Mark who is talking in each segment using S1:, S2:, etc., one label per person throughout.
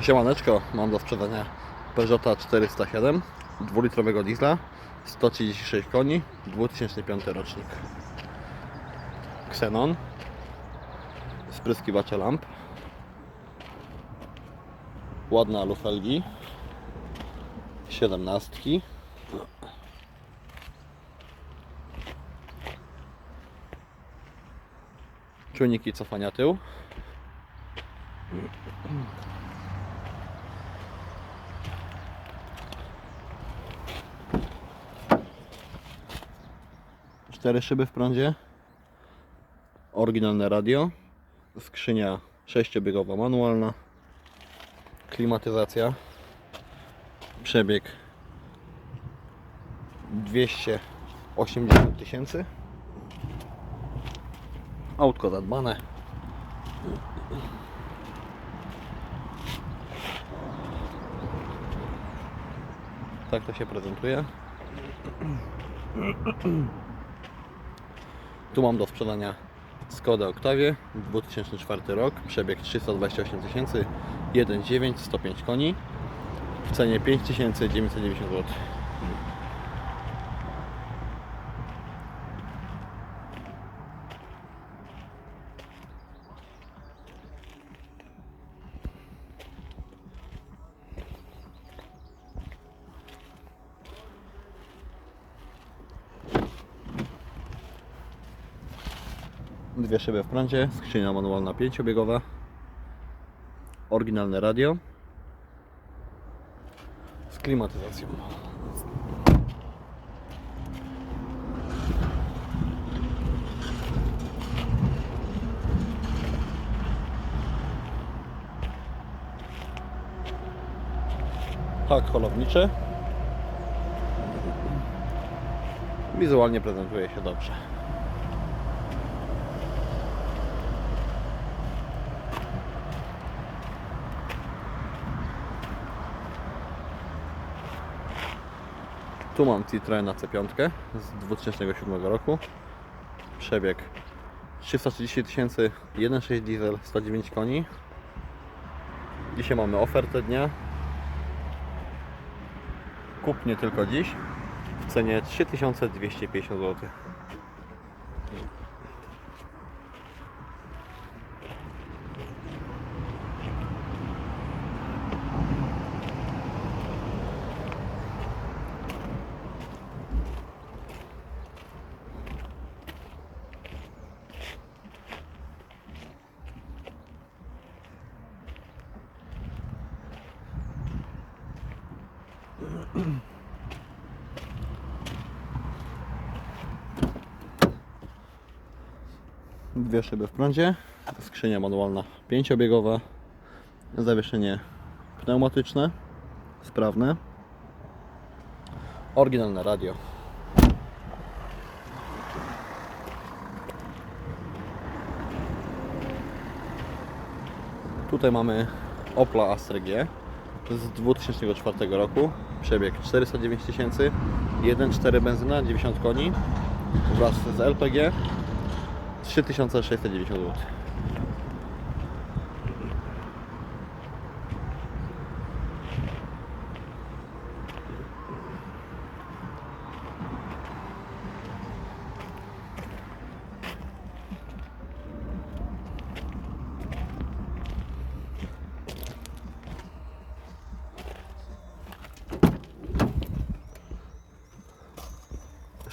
S1: Siemaneczko, mam do sprzedania Peugeota 407 dwulitrowego diesla 136 koni 2005 rocznik. Xenon spryskiwacze lamp ładne alufelgi 17 czujniki cofania tył Cztery szyby w prądzie. Oryginalne radio. Skrzynia sześciobiegowa manualna. Klimatyzacja. Przebieg 280 tysięcy. Autko zadbane. Tak to się prezentuje. Tu mam do sprzedania Skoda Octavia 2004 rok, przebieg 328 tysięcy, 1,9, 105 koni, w cenie 5990 zł. Dwie szyby w prądzie, skrzynia manualna pięciobiegowa, oryginalne radio z klimatyzacją. Tak, holowniczy. Wizualnie prezentuje się dobrze. Tu mam Citroena C5 z 2007 roku. Przebieg 330 tysięcy, 1.6 diesel, 109 koni. Dzisiaj mamy ofertę dnia. Kup nie tylko dziś w cenie 3250 zł. Dwie szyby w prądzie, skrzynia manualna pięciobiegowa, zawieszenie pneumatyczne, sprawne, oryginalne radio. Tutaj mamy Opla Astra G z 2004 roku, przebieg 409 tysięcy, 1.4 benzyna, 90 koni wraz z LPG 3690 zł.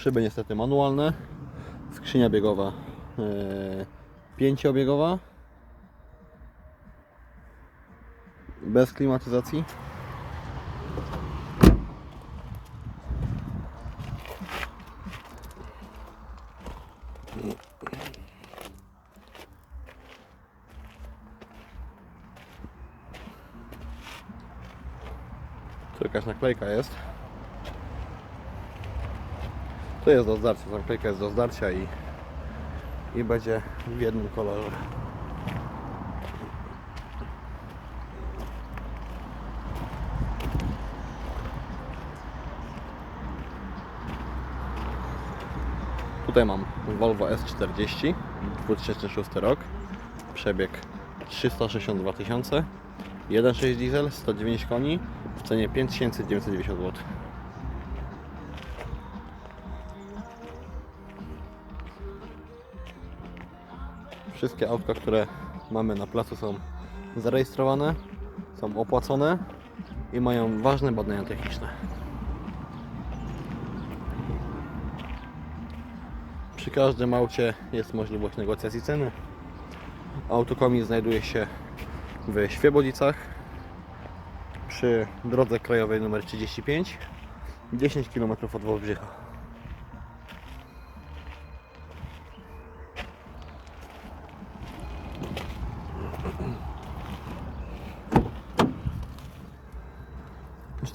S1: Szyby niestety manualne, skrzynia biegowa e, pięciobiegowa. Bez klimatyzacji. Jakaś naklejka jest to jest do zdarcia, naklejka jest do zdarcia i i będzie w jednym kolorze. Tutaj mam Volvo S40 2006 rok, przebieg 362 tysiące, 1.6 diesel, 109 koni w cenie 5990 zł. Wszystkie autka, które mamy na placu są zarejestrowane, są opłacone i mają ważne badania techniczne. Przy każdym aucie jest możliwość negocjacji ceny. Autokomi znajduje się w Świebodzicach przy drodze krajowej nr 35 10 km od Wałbrzycha.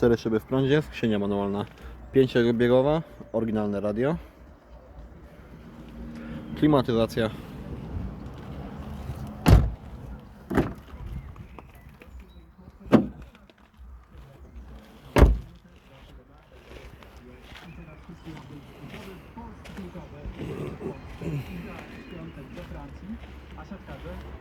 S1: Cztery szyby w prądzie, skrzynia manualna 5-biegowa, oryginalne radio, klimatyzacja.
S2: A siatkarze